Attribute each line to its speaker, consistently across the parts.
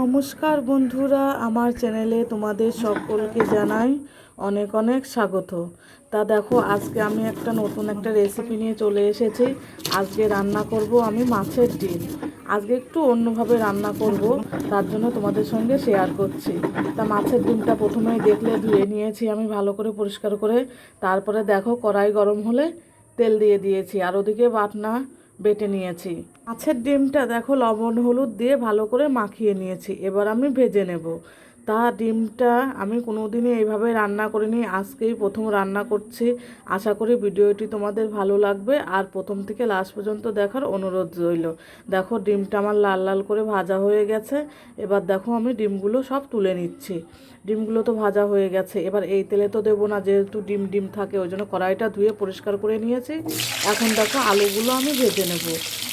Speaker 1: নমস্কার বন্ধুরা, আমার চ্যানেলে তোমাদের সকলকে জানাই অনেক অনেক স্বাগত। তা দেখো, আজকে আমি একটা নতুন একটা রেসিপি নিয়ে চলে এসেছি। আজকে রান্না করব আমি মাছের ডিম। আজকে একটু অন্যভাবে রান্না করব, তার জন্য তোমাদের সঙ্গে শেয়ার করছি। তা মাছের ডিমটা প্রথমেই দেখলে ধুয়ে নিয়েছি আমি ভালো করে পরিষ্কার করে। তারপরে দেখো, কড়াই গরম হলে তেল দিয়ে দিয়েছি। আর ওদিকে বাটনা বেটে নিয়েছি। মাছের ডিমটা দেখো লবণ, হলুদ দিয়ে ভালো করে মাখিয়ে নিয়েছি। এবার আমি ভেজে নেব। তা ডিমটা আমি কোনোদিনই এইভাবে রান্না করিনি, আজকেই প্রথম রান্না করছি। আশা করি ভিডিওটি তোমাদের ভালো লাগবে। আর প্রথম থেকে লাস্ট পর্যন্ত দেখার অনুরোধ রইল। দেখো ডিমটা আমার লাল লাল করে ভাজা হয়ে গেছে। এবার দেখো আমি ডিমগুলো সব তুলে নিচ্ছি। ডিমগুলো তো ভাজা হয়ে গেছে। এবার এই তেলে তো দেবো না, যেহেতু ডিম ডিম থাকে, ওই জন্য কড়াইটা ধুয়ে পরিষ্কার করে নিয়েছি। এখন দেখো আলুগুলো আমি ভেজে নেব।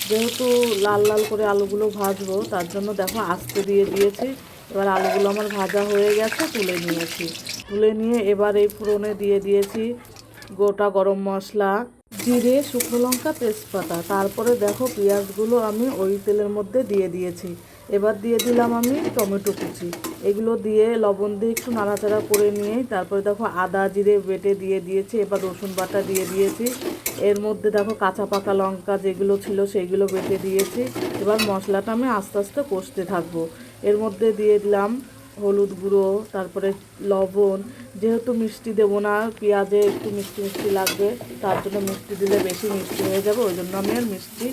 Speaker 1: যেহেতু লাল লাল করে আলুগুলো ভাজবো, তার জন্য দেখো আস্তে দিয়ে দিয়েছি। এবার আলুগুলো আমার ভাজা হয়ে গেছে, তুলে নিয়েছি। তুলে নিয়ে এবার এই ফোড়নে দিয়ে দিয়েছি গোটা গরম মশলা, জিরে, শুকনো লঙ্কা, তেজপাতা। তারপরে দেখো পেঁয়াজগুলো আমি ওই তেলের মধ্যে দিয়ে দিয়েছি। এবার দিয়ে দিলাম আমি টমেটো কুচি। এগুলো দিয়ে লবণ দিয়ে একটু নাড়াচাড়া করে নিয়েই তারপরে দেখো আদা, জিরে বেটে দিয়ে দিয়েছি, এবার রসুন বাটা দিয়ে দিয়েছি। এর মধ্যে দেখো কাঁচা পাকা লঙ্কা যেগুলো ছিল সেইগুলো বেটে দিয়েছি। এবার মশলাটা আমি আস্তে আস্তে কষতে থাকব। এর মধ্যে দিয়ে দিলাম হলুদ গুঁড়ো, তারপরে লবণ, যেহেতু মিষ্টি দেবো না, পেঁয়াজে একটু মিষ্টি মিষ্টি লাগবে, তার জন্য মিষ্টি দিলে বেশি মিষ্টি হয়ে যাবে, ওই জন্য আমি আর মিষ্টি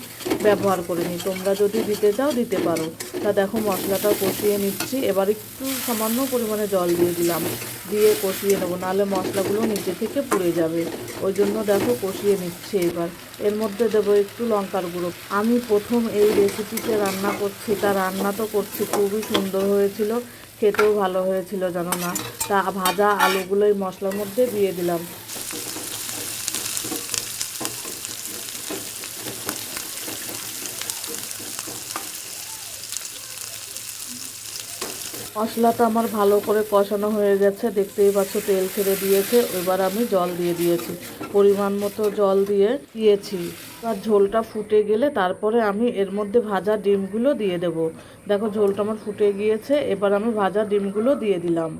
Speaker 1: ব্যবহার করিনি। তোমরা যদি দিতে চাও, দিতে পারো। তা দেখো মশলাটা কষিয়ে নিচ্ছি। এবার একটু সামান্য পরিমাণে জল দিয়ে দিলাম। দিয়ে কষিয়ে নেব, নাহলে মশলাগুলো নিচে থেকে পুড়ে যাবে। ওই জন্য দেখো, কষিয়ে নিচ্ছি এবার। এর মধ্যে দেবো একটু লঙ্কার গুঁড়ো। আমি প্রথম এই রেসিপিতে রান্না করছি, তা রান্না তো করছি, খুবই সুন্দর হয়েছিল। খেতেও ভালো হয়েছিল, জানো না? তা ভাজা আলুগুলোই মশলার মধ্যে দিয়ে দিলাম। মশলাটা আমার ভালো করে কষানো হয়ে গেছে, দেখতেই পাচ্ছ তেল ছেড়ে দিয়েছে। এবার আমি জল দিয়ে দিয়েছি। পরিমাণ মতো জল দিয়ে দিয়েছি। আর ঝোলটা ফুটে গেলে তারপরে আমি এর মধ্যে ভাজা ডিমগুলো দিয়ে দেব। দেখো ঝোলটা আমার ফুটে গিয়েছে, এবার আমি ভাজা ডিমগুলো দিয়ে দিলাম।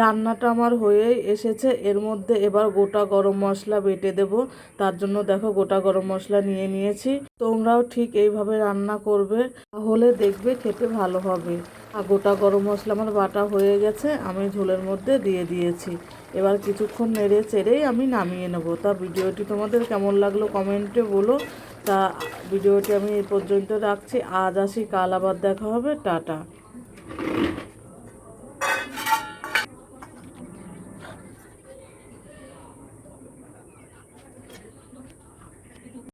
Speaker 1: রান্নাটা আমার হয়েই এসেছে। এর মধ্যে এবার গোটা গরম মশলা বেটে দেব। তার জন্য দেখো গোটা গরম মশলা নিয়ে নিয়েছি। তোমরাও ঠিক এইভাবে রান্না করবে, তাহলে দেখবে খেতে ভালো হবে। আর গোটা গরম মশলা আমার বাটা হয়ে গেছে, আমি ঝোলের মধ্যে দিয়ে দিয়েছি। এবার কিছুক্ষণ নেড়ে চেড়েই আমি নামিয়ে নেব। তা ভিডিওটি তোমাদের কেমন লাগল কমেন্টে বলো। তা ভিডিওটি আমি এ পর্যন্ত রাখছি। আজ আসি, কাল আবার দেখা হবে। টাটা।